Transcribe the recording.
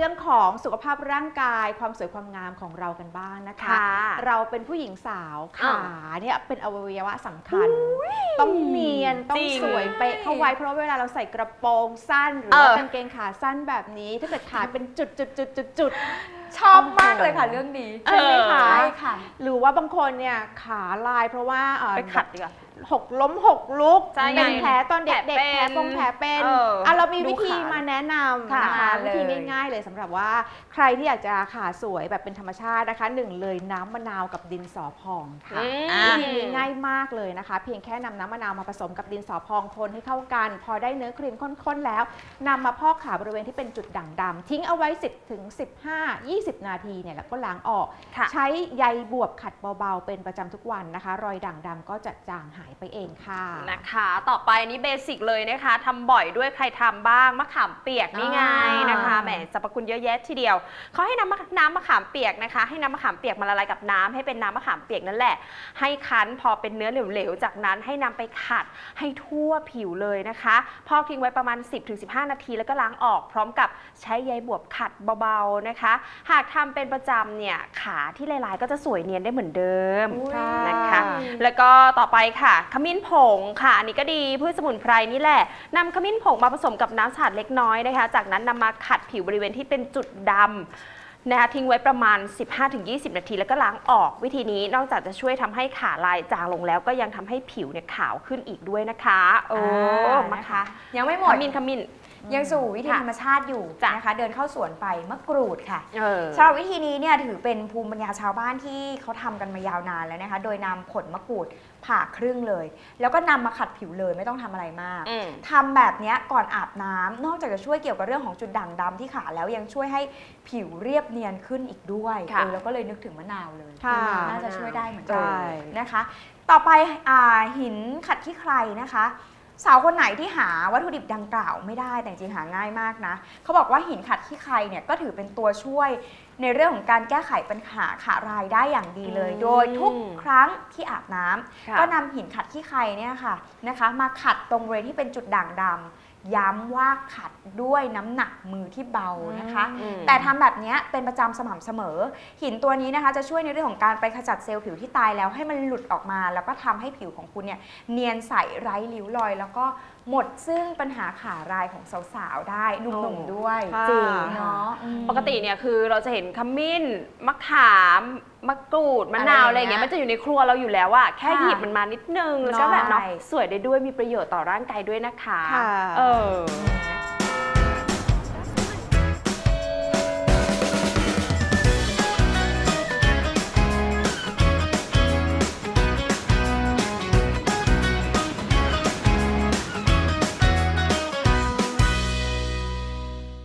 รื่องของสุขภาพร่างกายความสวยความงามของเรากันบ้างนะคะค่ะเราเป็นผู้หญิงสาวอ้าขาวเนี่ยเป็นอวัยวะสำคัญ ต้องเนียนต้อจงริงสวยเป๊ะเข้าไว้เพราะว่าเวลาเราใส่กระโปรงสั้น หรือว่าเออกางเกงขาสั้นแบบนี้ ถ้าเกิดขาเป็นจุดจุดจุดจุดจุด ชอบมากเลยค่ะเรื่องนี้ใช่ไหมคะใช่ค่ะ หรือว่าบางคนเนี่ยขาลายเพราะว่าเอ่อไปขัดดีกว่า หกล้มหกลุกใช่เป็นไงแผลตอนเด็กๆแผลแผเป็ลนปงแผลเป็นเอออะเรามีวิธีดูขามาแนะนำค่ะนะคะมาเลย วิธีง่าย ๆ เลยสำหรับว่าใครที่อยากจะขาสวยแบบเป็นธรรมชาตินะคะหนึ่งเลยน้ำมะนาวกับดินสอพองค่ะ อืมอ่าวิธีนี้ง่ายมากเลยนะคะ เพียงแค่นำน้ำมะนาวมาผสมกับดินสอพองคนให้เข้ากัน พอได้เนื้อครีมข้นๆแล้วนำมาพอกขาบริเวณที่เป็นจุดด่างดำทิ้งเอาไว้ 10ถึง15 20 นาทีเนี่ยแล้วก็ล้างออกค่ะใช้ใยบวบขัดเบาๆ เป็นประจำทุกวันนะคะ รอยด่างดำก็จะจางหายไปเองค่ะนะคะ ต่อไปอันนี้เบสิกเลยนะคะทำบ่อยด้วยใครทำบ้างมะขามเปียกนี่ไงอ่านนะคะแหมสรรพคุณเยอะแยะทีเดียวเขาให้น้ำมะน้ำมะขามเปียกนะคะ ให้น้ำมะขามเปียกมาละลายกับน้ำให้เป็นน้ำมะขามเปียกนั่นแหละ ให้คั้นพอเป็นเนื้อเหลวๆจากนั้นให้นำไปขัดให้ทั่วผิวเลยนะคะพอกทิ้งไว้ประมาณ 10-15 นาทีแล้วก็ล้างออกพร้อมกับใช้ใยบวบขัดเบาๆนะคะหากทำเป็นประจำเนี่ยขาที่ลายๆ ก็จะสวยเนียนได้เหมือนเดิมค่ะนะคะ แล้วก็ต่อไปค่ะ ขมิ้นผงค่ะ อันนี้ก็ดีพืชสมุนไพรนี่แหละนำขมิ้นผงมาผสมกับน้ำสะอาดเล็กน้อยนะคะ จากนั้นนำมาขัดผิวบริเวณที่เป็นจุดดำนะคะทิ้งไว้ประมาณ 15-20 นาที แล้วก็ล้างออกวิธีนี้นอกจากจะช่วยทำให้ขาลายจางลงแล้วก็ยังทำให้ผิวเนี่ยขาวขึ้นอีกด้วยนะคะ โอ้อ่ามานะคะค่ะยังไม่หมขดมิ้นขมิ้น ยังสู่วิธีค่ะธรรมชาติอยู่จ้ะนะคะเดินเข้าสวนไปมะกรูดค่ะเออสำหรับวิธีนี้เนี่ยถือเป็นภูมิปัญญาชาวบ้านที่เขาทำกันมายาวนานแล้วนะคะ โดยนำผลมะกรูดผ่าครึ่งเลย แล้วก็นำมาขัดผิวเลยไม่ต้องทำอะไรมากอืมทำแบบเนี้ยก่อนอาบน้ำนอกจากจะช่วยเกี่ยวกับเรื่องของจุดด่างดำที่ขาแล้วยังช่วยให้ผิวเรียบเนียนขึ้นอีกด้วยค่ะเออแล้วก็เลยนึกถึงมะนาวเลยค่ะน่าจะช่วยได้เหมือนกัใช่นะคะ ต่อไปอ่าหินขัดขี้ใครนะคะ สาวคนไหนที่หาวัตถุดิบดังกล่าวไม่ได้แต่จริงๆหาง่ายมากนะเขาบอกว่าหินขัดขี้ใครเนี่ยก็ถือเป็นตัวช่วยในเรื่องของการแก้ไขปัญหาขารายได้อย่างดีเลยอืมโดยทุกครั้งที่อาบน้ำค่ะก็นำหินขัดขี้ใครเนี่ยค่ะนะคะ มาขัดตรงบริเวณที่เป็นจุดด่างดำ ย้ำว่าขัดด้วยน้ำหนักมือที่เบานะคะ อืม แต่ทำแบบเนี้ยเป็นประจำสม่ำเสมอ หินตัวนี้นะคะจะช่วยในเรื่องของการไปขจัดเซลล์ผิวที่ตายแล้วให้มันหลุดออกมา แล้วก็ทำให้ผิวของคุณเนี่ยเนียนใสไร้ริ้วรอย แล้วก็หมดซึ่งปัญหาขารายของสาวๆได้หนุ่มๆด้วยค่ะ จริงเนาะอืม ปกติเนี่ยคือเราจะเห็นขมิ้นมะขามมะกรูดมะนาวอะอะไรไรอย่างเงี้เงี้ยยมันจะอยู่ในครัวเราอยู่แล้วอะแค่ค่ะหยิบมันมานิดนึงแล้วก็แบบเนาะใช่สวยได้ด้วยมีประโยชน์ต่อร่างกายด้วยนะคะค่ะเออ